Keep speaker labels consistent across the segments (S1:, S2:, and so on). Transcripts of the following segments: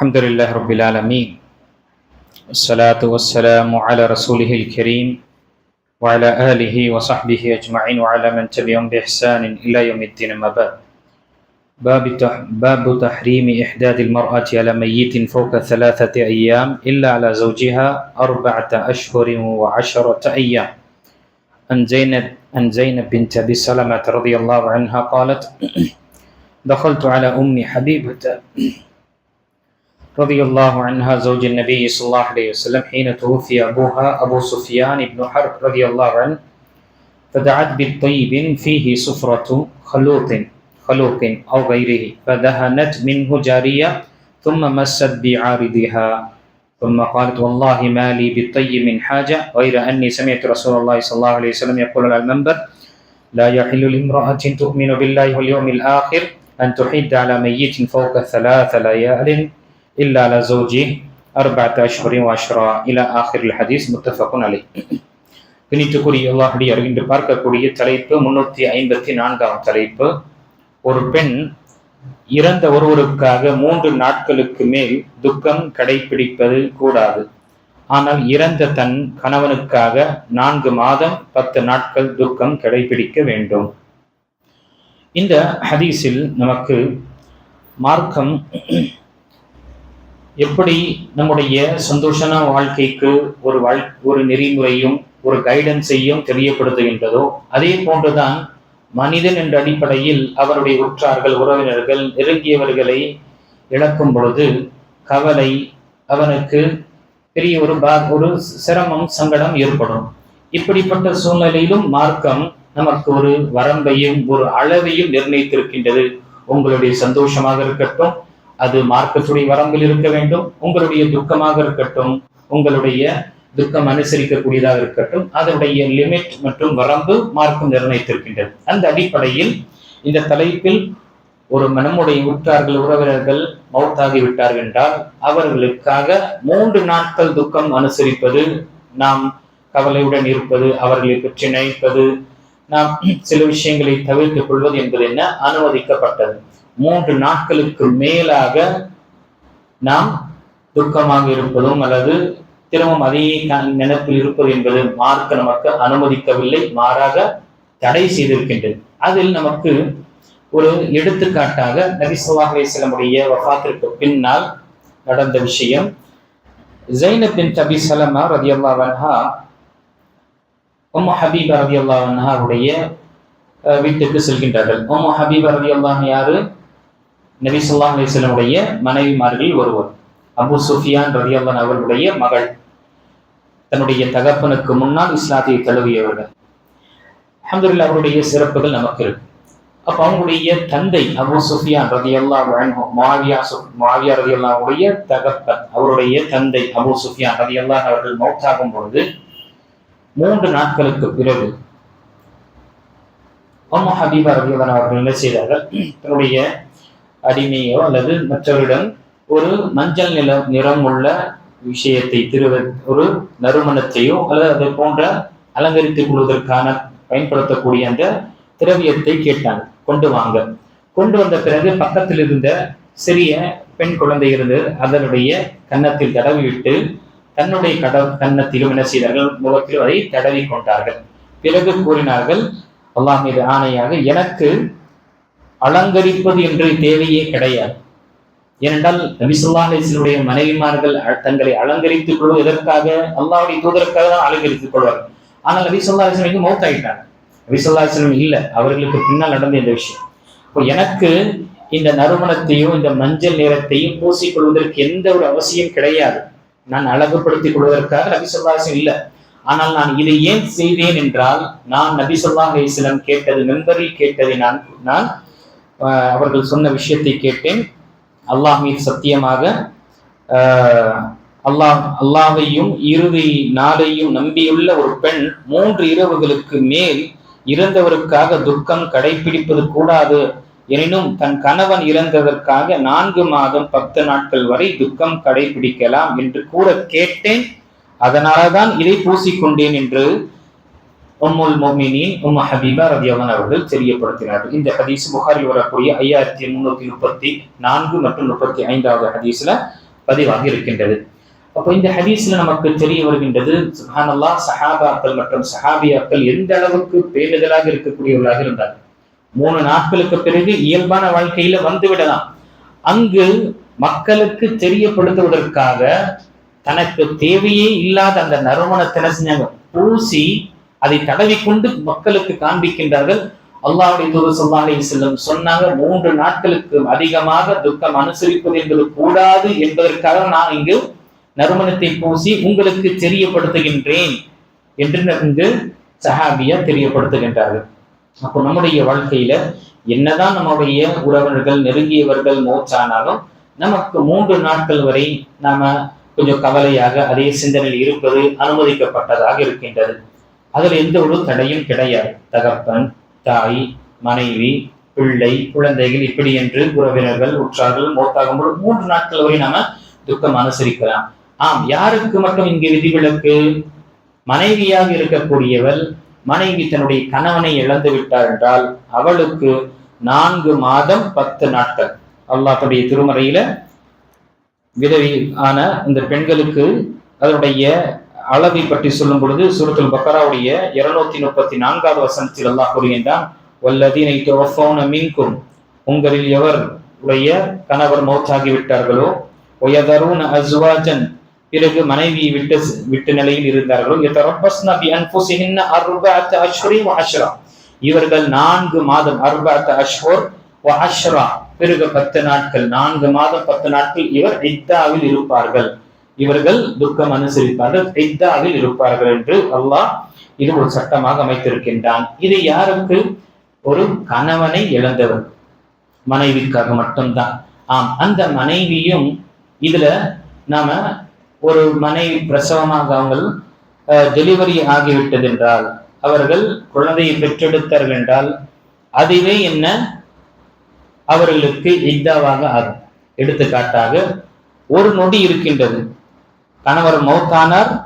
S1: الحمد لله رب العالمين والصلاة والسلام على رسوله الكريم وعلى آله وصحبه أجمعين وعلى من تبعهم بإحسان إلى يوم الدين أما بعد. باب باب تحريم إحداد المرأة على ميت فوق ثلاثة أيام إلا على زوجها أربعة أشهر وعشرة أيام. عن زينب عن زينب بنت أبي سلمة رضي الله عنها قالت دخلت على أم حبيبة رضي الله عنها زوج النبي صلى الله عليه وسلم حين توفي أبوها أبو سفيان بن حرب رضي الله عنه فدعت بالطيب فيه صفرة خلوط خلوق أو غيره فدهنت منه جارية ثم مست بعارضها ثم قالت والله ما لي بالطيب من حاجة غير أني سمعت رسول الله صلى الله عليه وسلم يقول على المنبر لا يحل لامرأة تؤمن بالله واليوم الآخر أن تحد على ميت فوق ثلاث ليال إلا على زوجه أربعة أشهر وعشرة إلى آخر الحديث متفق عليه பிணித்துக்குரிய அல்லாஹுடைய இன்று பார்க்கக்கூடிய தலைப்பு முன்னூத்தி ஐம்பத்தி நான்காம் தலைப்பு ஒரு பெண் இறந்த ஒருவருக்காக மூன்று நாட்களுக்கு மேல் துக்கம் கடைபிடிப்பது கூடாது ஆனால் இறந்த தன் கணவனுக்காக நான்கு மாதம் பத்து நாட்கள் துக்கம் கடைபிடிக்க வேண்டும் இந்த ஹதீஸில் நமக்கு மார்க்கம் எப்படி நம்முடைய சந்தோஷமான வாழ்க்கைக்கு ஒரு வாழ் ஒரு நெறிமுறையும் ஒரு கைடன்ஸையும் தெரியப்படுத்துகின்றதோ அதே போன்றுதான் மனிதன் என்ற அடிப்படையில் அவருடைய உற்றார்கள் உறவினர்கள் நெருங்கியவர்களை இழக்கும் பொழுது கவலை அவனுக்கு பெரிய ஒரு பா ஒரு சிரமம் சங்கடம் ஏற்படும். இப்படிப்பட்ட சூழ்நிலையிலும் மார்க்கம் நமக்கு ஒரு வரம்பையும் ஒரு அளவையும் நிர்ணயித்திருக்கின்றது. உங்களுடைய சந்தோஷமாக இருக்கட்டும் அது மார்க்கத்துடைய வரம்பில் இருக்க வேண்டும் உங்களுடைய துக்கமாக இருக்கட்டும் உங்களுடைய துக்கம் அனுசரிக்கக்கூடியதாக இருக்கட்டும் அதனுடைய லிமிட் மற்றும் வரம்பு மார்க்கம் நிர்ணயித்திருக்கின்றது. அந்த அடிப்படையில் இந்த தலைப்பில் ஒரு நம்முடைய உற்றார்கள் உறவினர்கள் மௌத்தாகி விட்டார்கள் என்றால் அவர்களுக்காக மூன்று நாட்கள் துக்கம் அனுசரிப்பது நாம் கவலையுடன் இருப்பது அவர்களை பற்றி நினைப்பது நாம் சில விஷயங்களை தவிர்த்துக் கொள்வது என்பது என்ன? அனுமதிக்கப்பட்டது. மூன்று நாட்களுக்கு மேலாக நாம் துக்கமாக இருப்பதும் அல்லது திரும்பவும் அதே நினைப்பில் இருப்பது என்பது மார்க்க நமக்கு அனுமதிக்கவில்லை மாறாக தடை செய்திருக்கின்றது. அதில் நமக்கு ஒரு எடுத்துக்காட்டாக நபி ஸல்லல்லாஹு அலைஹி பின்னால் நடந்த விஷயம். ஜைனப் பின் அபி சலமா ரலியல்லாஹு வன்ஹா உம்மு ஹபீபா ரலியல்லாஹு அன்ஹாவுடைய அஹ், வீட்டுக்கு செல்கின்றார்கள். உம்மு ஹபீபா ரலியல்லாஹு அன்ஹா யாரு? நபி ஸல்லல்லாஹு அலிஸ்லமுடைய மனைவிமார்களில் ஒருவர். அபு சுஃபியான் ரலியல்லாஹு அன்ஹு அவர்களுடைய மகள். தன்னுடைய தகப்பனுக்கு முன்னால் இஸ்லாத்தை தழுவியவர்கள். அல்ஹம்துலில்லாஹ் அவருடைய சிறப்புகள் நமக்கு இருக்கு. அப்போ அவங்களுடைய தந்தை அபு சுஃபியான் ரலியல்லாஹு வழங்கும் மாவியா சு- ரதி ரலியல்லாஹுடைய தகப்பன் அவருடைய தந்தை அபு சுஃபியான் அல்லா அவர்கள் மௌத்தாகும் பொழுது மூன்று நாட்களுக்கு பிறகு அம்மா ஹபீபா ரலியல்லாஹு அவர்கள் என்ன செய்தார்கள்? தன்னுடைய அடிமையோ அல்லது மற்றவரிடம் ஒரு மஞ்சள் நில நிறம் உள்ள விஷயத்தை திருவ ஒரு நறுமணத்தையோ அல்லது அதை போன்ற அலங்கரித்துக் கொள்வதற்கான பயன்படுத்தக்கூடிய அந்த திரவியத்தை கேட்டாங்க கொண்டு வாங்க. கொண்டு வந்த பிறகு பக்கத்தில் இருந்த சிறிய பெண் குழந்தை இருந்து அதனுடைய கன்னத்தில் தடவிவிட்டு தன்னுடைய கட கன்னத்திலும் என்ன செய்தார்கள்? முகத்திலும் அதை தடவி கொண்டார்கள். பிறகு கூறினார்கள் அல்லாஹ் மீது ஆணையாக எனக்கு அலங்கரிப்பது என்று தேவையே கிடையாது. ஏனென்றால் நபிசுல்லா அலிஸ்லுடைய மனைவிமார்கள் அ- தங்களை அலங்கரித்துக் கொள்வது எதற்காக? அல்லாவுடைய தூதருக்காக தான் அலங்கரித்துக் கொள்வார்கள். ஆனால் நபிசுல்லா அலிஸ்லம் மௌத் ஆயிட்டாங்க நபிசுல்லா அலிஸ்லம் அவர்களுக்கு பின்னால் நடந்த இந்த விஷயம். இப்போ எனக்கு இந்த நறுமணத்தையும் இந்த மஞ்சள் நிறத்தையும் பூசிக்கொள்வதற்கு எந்த ஒரு அவசியம் கிடையாது. நான் அழகுபடுத்திக் கொள்வதற்காக நபிசுல்லா இல்லை. ஆனால் நான் இதை ஏன் செய்தேன் என்றால் நான் நபிசுல்லா அலிஸ்லம் கேட்டது மெம்பரில் கேட்டதை நான் நான் அவர்கள் சொன்ன விஷயத்தை கேட்டேன். அல்லாஹ் மீது சத்தியமாக அல்லாஹ் அல்லாஹையும் இறுதி நாளையும் நம்பியுள்ள ஒரு பெண் மூன்று இரவுகளுக்கு மேல் இறந்தவருக்காக துக்கம் கடைபிடிப்பது கூடாது எனினும் தன் கணவன் இறந்ததற்காக நான்கு மாதம் பத்து நாட்கள் வரை துக்கம் கடைபிடிக்கலாம் என்று கூட கேட்டேன். அதனாலதான் இதை பூசிக்கொண்டேன் என்று உம்முல் மொமினின் உம் ஹபீபா ரதியவன் அவர்கள் தெரியப்படுத்தினார்கள். இந்த ஹதீஸ் புகாரில் வரக்கூடிய ஐயாயிரத்தி முன்னூத்தி முப்பத்தி நான்கு மற்றும் முப்பத்தி ஐந்தாவது ஹதீஸ்ல பதிவாகி இருக்கின்றது. அப்போ இந்த ஹதீஸ்ல நமக்கு தெரிய வருகின்றது சுஹானல்லா சஹாபாக்கள் மற்றும் சஹாபியாக்கள் எந்த அளவுக்கு பேருதலாக இருக்கக்கூடியவர்களாக இருந்தார் மூணு நாட்களுக்கு பிறகு இயல்பான வாழ்க்கையில வந்து விடலாம். அங்கு மக்களுக்கு தெரியப்படுத்துவதற்காக தனக்கு தேவையே இல்லாத அந்த நறுமணத்தினை செஞ்சாங்க? பூசி அதை தடவிக்கொண்டு மக்களுக்கு காண்பிக்கின்றார்கள். அல்லாவுடைய தூது சொல்லாலே செல்லும் சொன்னாங்க மூன்று நாட்களுக்கு அதிகமாக துக்கம் அனுசரிப்பது என்பது கூடாது என்பதற்காக நான் இங்கு நறுமணத்தை பூசி உங்களுக்கு தெரியப்படுத்துகின்றேன் என்று இங்கு சஹாபியா தெரியப்படுத்துகின்றார்கள். அப்போ நம்முடைய வாழ்க்கையில என்னதான் நம்முடைய உறவினர்கள் நெருங்கியவர்கள் மோச்சானாலும் நமக்கு மூன்று நாட்கள் வரை நாம கொஞ்சம் கவலையாக அதே சிந்தனையில் இருப்பது அனுமதிக்கப்பட்டதாக இருக்கின்றது. அதில் எந்த ஒரு தடையும் கிடையாது. தகப்பன் தாய் மனைவி பிள்ளை குழந்தைகள் இப்படி என்று உறவினர்கள் உற்றார்கள் மோத்தாகும் மூன்று நாட்கள் வரை நாம துக்கம் அனுசரிக்கலாம். ஆம் யாருக்கு மட்டும் இங்கு விதிவிலக்கு மனைவியாக இருக்கக்கூடியவள் மனைவி தன்னுடைய கணவனை இழந்து விட்டார் என்றால் அவளுக்கு நான்கு மாதம் பத்து நாட்கள். அல்லாஹுடைய திருமறையில விதவி ஆன இந்த பெண்களுக்கு அதனுடைய அளவை பற்றி சொல்லும் பொழுது சுருத்துல் பக்கராவுடைய இருநூத்தி முப்பத்தி நான்காவது வசனத்தில் அல்லாஹ் கூறுகின்றான் வல்லதீனை துவஃபௌன மின்கும். உங்களில் எவர் உடைய கணவர் மௌத்தாகி விட்டார்களோ அஸ்வாஜன். பிறகு மனைவியை விட்டு விட்டு நிலையில் இருந்தார்களோ யதரப்பஸ்ன பி அன்ஃபுஸிஹின்ன அர்பஅத அஷ்ஹுரி வ அஷ்ரா. இவர்கள் நான்கு மாதம் அர்பஅத அஷ்ஹுர் வ அஷ்ரா. பிறகு பத்து நாட்கள் நான்கு மாதம் பத்து நாட்கள் இவர் இத்தாவில் இருப்பார்கள். இவர்கள் துக்கம் அனுசரிப்பார்கள் இத்தாவில் இருப்பார்கள் என்று அல்லாஹ் இது ஒரு சட்டமாக அமைத்திருக்கின்றான். இது யாருக்கு? ஒரு கணவனை இழந்தவர். மனைவிக்காக மட்டும்தான். ஆம் அந்த மனைவியும் இதுல நாம ஒரு மனைவி பிரசவமாக அவங்கள் டெலிவரி ஆகிவிட்டது என்றால் அவர்கள் குழந்தையை பெற்றெடுத்தார்கள் என்றால் அதுவே என்ன? அவர்களுக்கு இதாவாக ஆகும். எடுத்துக்காட்டாக ஒரு நொடி இருக்கின்றது. கணவர் மௌத்தானார்.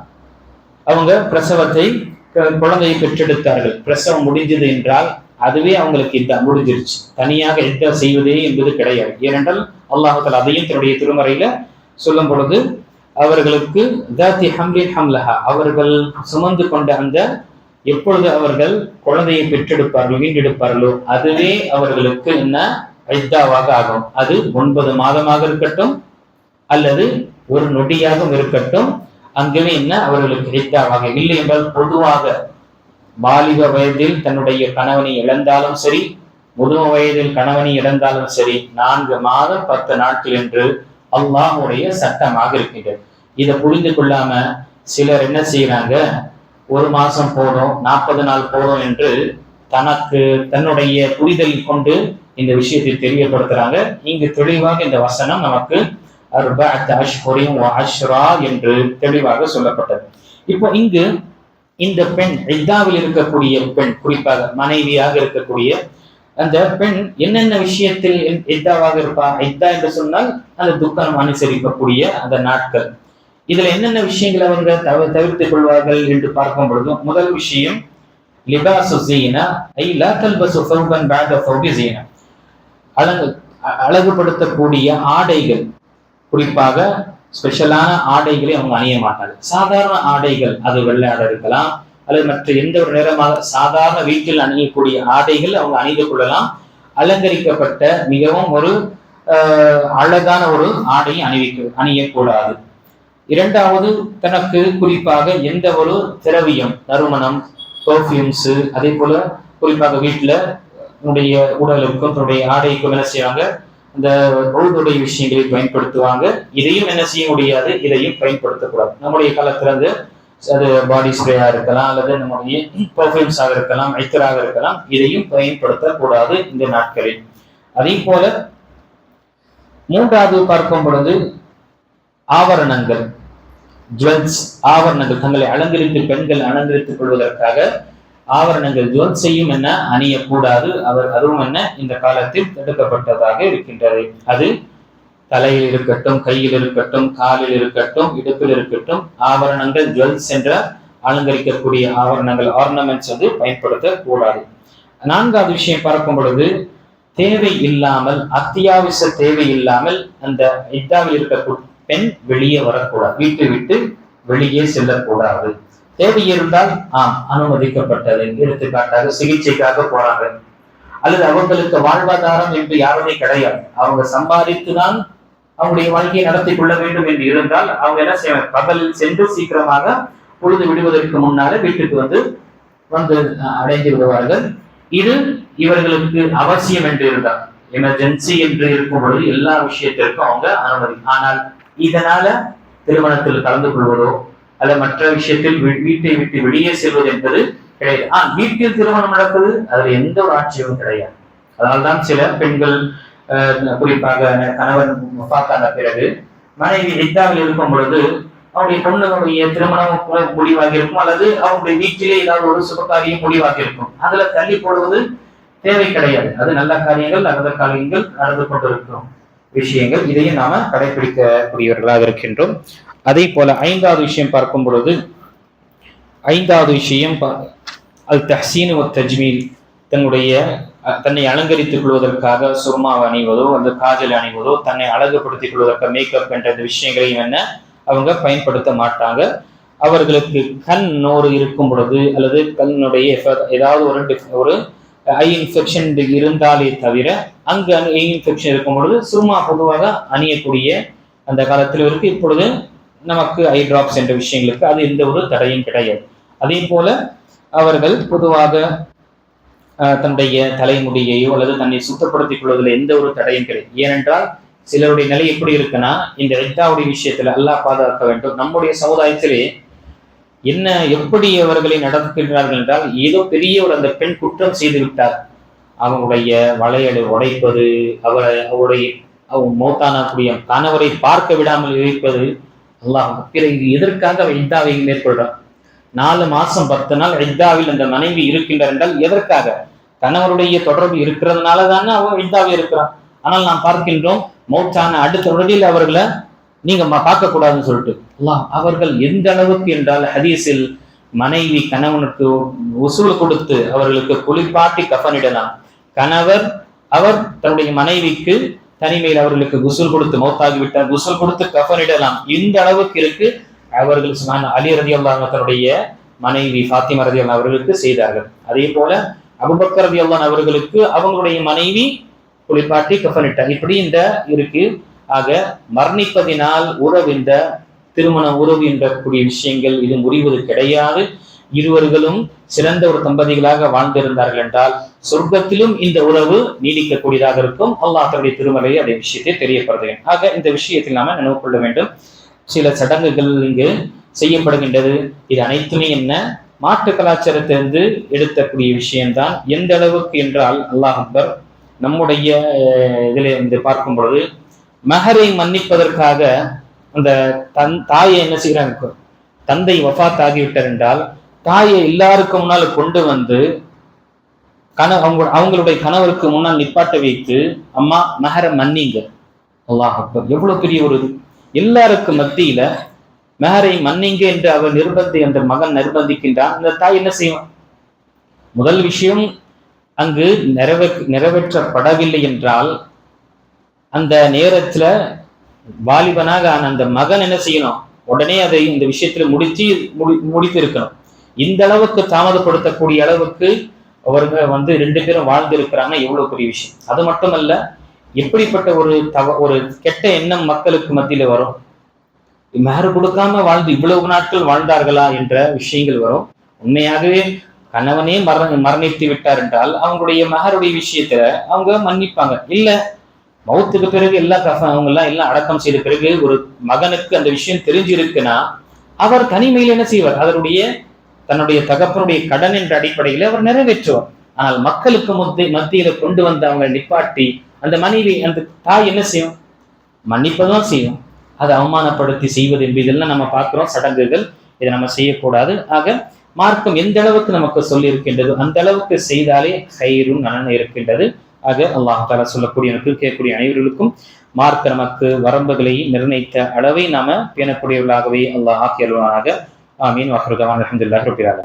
S1: அவங்க பிரசவத்தை க- குழந்தையை பெற்றெடுத்தார்கள். பிரசவம் முடிஞ்சது என்றால் அதுவே அவங்களுக்கு இந்த முடிஞ்சிருச்சு. தனியாக எந்த செய்வதே என்பது கிடையாது. ஏனென்றால் அல்லாஹால அதையும் தன்னுடைய திருமறையில சொல்லும் பொழுது அவர்களுக்கு தாத்தி ஹம்லின் ஹம்லஹா அவர்கள் சுமந்து கொண்ட அந்த எப்பொழுது அவர்கள் குழந்தையை பெற்றெடுப்பார்கள் வீண்டெடுப்பார்களோ அதுவே அவர்களுக்கு என்ன? ஐத்தாவாக ஆகும். அது ஒன்பது மாதமாக இருக்கட்டும் அல்லது ஒரு நொடியாகவும் இருக்கட்டும். அங்கவே என்ன? அவர்களுக்கு ஐத்தாவாக இல்லை என்றால் பொதுவாக வாலிப வயதில் தன்னுடைய கணவனை இழந்தாலும் சரி முதும வயதில் கணவனை இழந்தாலும் சரி நான்கு மாதம் பத்து நாட்கள் என்று அல்லாஹுடைய சட்டமாக இருக்கின்றது. இதை புரிந்து கொள்ளாம சிலர் என்ன செய்யறாங்க ஒரு மாசம் போதும் நாற்பது நாள் போதும் என்று தனக்கு தன்னுடைய புரிதல் கொண்டு இந்த விஷயத்தை தெரியப்படுத்துறாங்க. இங்கு தெளிவாக இந்த வசனம் நமக்கு அர்பஅத் அஷ்ஹுரின் அஷ்ரா என்று தெளிவாக சொல்லப்பட்டது. இப்போ இங்கு இந்த பெண் இத்தாவில் இருக்கக்கூடிய பெண் குறிப்பாக மனைவியாக இருக்கக்கூடிய அந்த பெண் என்னென்ன விஷயத்தில் இத்தாவாக இருப்பா? இத்தா என்று சொன்னால் அந்த துக்கம் அனுசரிக்கக்கூடிய அந்த நாட்கள். இதுல என்னென்ன விஷயங்களை அவங்க தவ தவிர்த்துக் கொள்வார்கள் என்று பார்க்கும் பொழுது முதல் விஷயம் லிபாசு ஜீனா ஐ லா தல்பசு ஃபௌபன் பாத ஃபௌபி ஜீனா அழகு அழகுபடுத்தக்கூடிய ஆடைகள் குறிப்பாக ஸ்பெஷலான ஆடைகளை அவங்க அணிய மாட்டாங்க. சாதாரண ஆடைகள் அது வெள்ளை ஆடை இருக்கலாம் அல்லது மற்ற எந்த ஒரு நேரமாக சாதாரண வீட்டில் அணியக்கூடிய ஆடைகள் அவங்க அணிந்து கொள்ளலாம். அலங்கரிக்கப்பட்ட மிகவும் ஒரு அழகான ஒரு ஆடையை அணிவிக்க அணியக்கூடாது. இரண்டாவது தனக்கு குறிப்பாக எந்த ஒரு திரவியம் நறுமணம் பர்ஃப்யூம்ஸ் அதே போல குறிப்பாக வீட்டில் உடைய உடலுக்கும் தன்னுடைய ஆடைக்கும் என்ன செய்வாங்க? இந்த ரோடுடைய விஷயங்களை பயன்படுத்துவாங்க. இதையும் என்ன செய்ய முடியாது இதையும் பயன்படுத்தக்கூடாது. நம்முடைய காலத்துல வந்து அது பாடி ஸ்ப்ரேயா இருக்கலாம் அல்லது நம்முடைய பர்ஃபியூம்ஸாக இருக்கலாம் ஐத்தராக இருக்கலாம் இதையும் பயன்படுத்தக்கூடாது இந்த நாட்களில். அதே போல மூன்றாவது பார்க்கும் பொழுது ஆவரணங்கள் ஜுவல்ஸ் ஆவரணங்கள் தங்களை அலங்கரித்து பெண்கள் அலங்கரித்துக் கொள்வதற்காக ஆவரணங்கள் ஜுவல்ஸையும் என்ன? அணியக்கூடாது. அவர் அதுவும் என்ன? இந்த காலத்தில் தடுக்கப்பட்டதாக இருக்கின்றது. அது தலையில் இருக்கட்டும் கையில் இருக்கட்டும் காலில் இருக்கட்டும் இடுப்பில் இருக்கட்டும் ஆபரணங்கள் ஜுவல்ஸ் என்ற அலங்கரிக்கக்கூடிய ஆபரணங்கள் ஆர்னமெண்ட்ஸ் வந்து பயன்படுத்தக்கூடாது. நான்காவது விஷயம் பார்க்கும் பொழுது தேவை இல்லாமல் அத்தியாவசிய தேவை இல்லாமல் அந்த இத்தாவில் இருக்க பெண் வெளியே வரக்கூடாது. வீட்டை விட்டு வெளியே செல்லக்கூடாது. தேவை இருந்தால் ஆம் அனுமதிக்கப்பட்டது. எடுத்துக்காட்டாக சிகிச்சைக்காக போறாங்க. அல்லது அவங்களுக்கு வாழ்வாதாரம் என்று யாருமே கிடையாது. அவங்க சம்பாதித்துதான் அவங்களுடைய வாழ்க்கையை நடத்தி கொள்ள வேண்டும் என்று இருந்தால் அவங்க என்ன செய்வாங்க? பகலில் சென்று சீக்கிரமாக பொழுது விடுவதற்கு முன்னால வீட்டுக்கு வந்து வந்து அடைந்து விடுவார்கள். இது இவர்களுக்கு அவசியம் என்று இருந்தால் எமர்ஜென்சி என்று இருக்கும் பொழுது எல்லா விஷயத்திற்கும் அவங்க அனுமதி. ஆனால் இதனால திருமணத்தில் கலந்து கொள்வதோ அல்ல மற்ற விஷயத்தில் வீட்டை விட்டு வெளியே செல்வது என்பது கிடையாது. ஆஹ் வீட்டில் திருமணம் நடப்பது அதுல எந்த ஒரு ஆட்சியும் கிடையாது. அதனால்தான் சில பெண்கள் குறிப்பாக கணவன் பார்த்தான பிறகு மனைவி இத்தாவில் இருக்கும் பொழுது அவருடைய பொண்ணுடைய திருமணம் கூட இருக்கும் அல்லது அவங்களுடைய வீட்டிலே ஏதாவது ஒரு சுபகாரியம் முடிவாக இருக்கும். அதுல தள்ளி போடுவது தேவை கிடையாது. அது நல்ல காரியங்கள் நல்ல காரியங்கள் நடந்து கொண்டிருக்கும் விஷயங்கள். இதையும் நாம கடைபிடிக்கக்கூடியவர்களாக இருக்கின்றோம். அதே போல ஐந்தாவது விஷயம் பார்க்கும் பொழுது ஐந்தாவது விஷயம் அல் தஹ்சீன் ஒ தஜ்மீல் தன்னுடைய தன்னை அலங்கரித்துக் கொள்வதற்காக சுர்மாவை அணிவதோ அந்த காஜல் அணிவதோ தன்னை அழகுபடுத்திக் கொள்வதற்காக மேக்கப் என்ற விஷயங்களையும் என்ன அவங்க பயன்படுத்த மாட்டாங்க. அவர்களுக்கு கண் நோறு இருக்கும் பொழுது அல்லது கண்ணுடைய ஏதாவது ஒரு ஒரு ஐ இன்ஃபெக்ஷன் இருந்தாலே தவிர அங்கு ஐ இன்ஃபெக்ஷன் இருக்கும் பொழுது சுர்மா பொதுவாக அணியக்கூடிய அந்த காலத்தில் இருக்கு. இப்பொழுது நமக்கு ஐ ட்ராப்ஸ் என்ற விஷயங்களுக்கு அது எந்த ஒரு தடையும் கிடையாது. அதே போல அவர்கள் பொதுவாக தன்னுடைய தலைமுடியையோ அல்லது தன்னை சுத்தப்படுத்திக் கொள்வதில் எந்த ஒரு தடையும் கிடையாது. ஏனென்றால் சிலருடைய நிலை எப்படி இருக்குன்னா இந்த இத்தாவுடைய விஷயத்துல அல்லாஹ் பாதுகாக்க வேண்டும். நம்முடைய சமுதாயத்திலே என்ன எப்படி அவர்களை நடத்துகின்றார்கள் என்றால் ஏதோ பெரிய ஒரு அந்த பெண் குற்றம் செய்து விட்டார். அவங்களுடைய வளையலை உடைப்பது அவரை அவருடைய அவங்க மௌத்தானக்கூடிய கணவரை பார்க்க விடாமல் இருப்பது அல்லாஹ் பிறகு எதற்காக அவ இத்தாவை மேற்கொள்றான்? நாலு மாசம் பத்து நாள் இத்தாவில் அந்த மனைவி இருக்கின்றார் என்றால் எதற்காக? கணவருடைய தொடர்பு இருக்கிறதுனால தானே அவன் இத்தாவே இருக்கிறான். ஆனால் நாம் பார்க்கின்றோம் மௌச்சான அடுத்த உடலில் அவர்களை நீங்க பார்க்க கூடாதுன்னு சொல்லிட்டு. அல்லாஹ் அவர்கள் எந்த அளவுக்கு என்றால் ஹதீஸில் மனைவி கணவனுக்கு உசூல் கொடுத்து அவர்களுக்கு குளிப்பாட்டி கஃனிடலாம். கணவர் அவர் தன்னுடைய மனைவிக்கு தனிமையில் அவர்களுக்கு குசுல் கொடுத்து மௌத்தாகிவிட்டார் குசல் குசுல் கொடுத்து கஃபனிடலாம் இந்த அளவுக்கு இருக்கு. அவர்கள் சொன்னாங்க அலி ரதி தன்னுடைய மனைவி ஃபாத்திமா ரதி அவர்களுக்கு செய்தார்கள். அதே போல அபுபக்கர் ரதி அவர்களுக்கு அவங்களுடைய மனைவி குளிப்பாட்டி கஃபனிட்டார் இப்படி இந்த இருக்கு. ஆக மரணிப்பதினால் உறவு இந்த திருமண உறவு என்ற கூடிய விஷயங்கள் இது முறிவது கிடையாது. இருவர்களும் சிறந்த ஒரு தம்பதிகளாக வாழ்ந்திருந்தார்கள் என்றால் சொர்க்கத்திலும் இந்த உறவு நீடிக்கக்கூடியதாக இருக்கும். அல்லாஹ் தன்னுடைய திருமலையை அதே விஷயத்தை தெரியப்படுகிறேன் ஆக இந்த விஷயத்தில் நாம நினைவு கொள்ள வேண்டும். சில சடங்குகள் இங்கு செய்யப்படுகின்றது. இது அனைத்துமே என்ன? மாற்று கலாச்சாரத்திலிருந்து எடுத்தக்கூடிய விஷயம்தான். எந்த அளவுக்கு என்றால் அல்லாஹ் அக்பர் நம்முடைய இதில் இருந்து வந்து பார்க்கும் பொழுது மகரை மன்னிப்பதற்காக அந்த தன் தாயை என்ன செய்கிறாங்க? தந்தை வஃத் ஆகிவிட்டார் என்றால் தாயை எல்லாருக்கும் முன்னால் கொண்டு வந்து கண அவங்க அவங்களுடைய கணவருக்கு முன்னால் நிப்பாட்ட வைத்து அம்மா மகர மன்னிங்க அல்லாஹ் அக்பர். எவ்வளவு பெரிய ஒரு இது. எல்லாருக்கும் மத்தியில மகரை மன்னிங்க என்று அவர் நிர்பந்தி அந்த மகன் நிர்பந்திக்கின்றான். அந்த தாய் என்ன செய்வான்? முதல் விஷயம் அங்கு நிறைவே நிறைவேற்றப்படவில்லை என்றால் அந்த நேரத்துல வாலிபனாக அந்த மகன் என்ன செய்யணும்? உடனே அதை இந்த விஷயத்துல முடிச்சு முடி முடித்து இருக்கணும் இந்த அளவுக்கு தாமதப்படுத்தக்கூடிய அளவுக்கு அவர்கள் வந்து ரெண்டு பேரும் வாழ்ந்து இருக்கிறாங்க எவ்வளவு பெரிய விஷயம். அது மட்டுமல்ல எப்படிப்பட்ட ஒரு தவ ஒரு கெட்ட எண்ணம் மக்களுக்கு மத்தியில வரும்? மேறு கொடுக்காம வாழ்ந்து இவ்வளவு நாட்கள் வாழ்ந்தார்களா என்ற விஷயங்கள் வரும். உண்மையாகவே கணவனே மர மரணித்து விட்டார் என்றால் அவங்களுடைய மகருடைய விஷயத்துல அவங்க மன்னிப்பாங்க. இல்ல மௌத்துக்கு பிறகு எல்லா கஃப அவங்க எல்லாம் எல்லாம் அடக்கம் செய்த பிறகு ஒரு மகனுக்கு அந்த விஷயம் தெரிஞ்சிருக்குன்னா அவர் தனிமையில் என்ன செய்வார்? அதனுடைய தன்னுடைய தகப்பனுடைய கடன் என்ற அடிப்படையில் அவர் நிறைவேற்றுவார். ஆனால் மக்களுக்கு மத்திய மத்தியில கொண்டு வந்து அவங்க நிப்பாட்டி அந்த மனைவி அந்த தாய் என்ன செய்யும்? மன்னிப்பதான் செய்யும். அதை அவமானப்படுத்தி செய்வது என்பது இதெல்லாம் நம்ம பார்க்கிறோம் சடங்குகள். இதை நம்ம செய்யக்கூடாது. ஆக மார்க்கம் எந்த அளவுக்கு நமக்கு சொல்லி இருக்கின்றது அந்த அளவுக்கு செய்தாலே கயிறும் நலன் இருக்கின்றது. ஆக அல்லாஹ் தாலா சொல்லக்கூடிய கேட்கக்கூடிய அனைவர்களுக்கும் மார்க்க நமக்கு வரம்புகளை நிர்ணயித்த அளவை நாம பேணக்கூடியவர்களாகவே அல்லாஹ் ஆக்கியவர்களாக آمين وآخر دعوانا الحمد لله رب العالمين.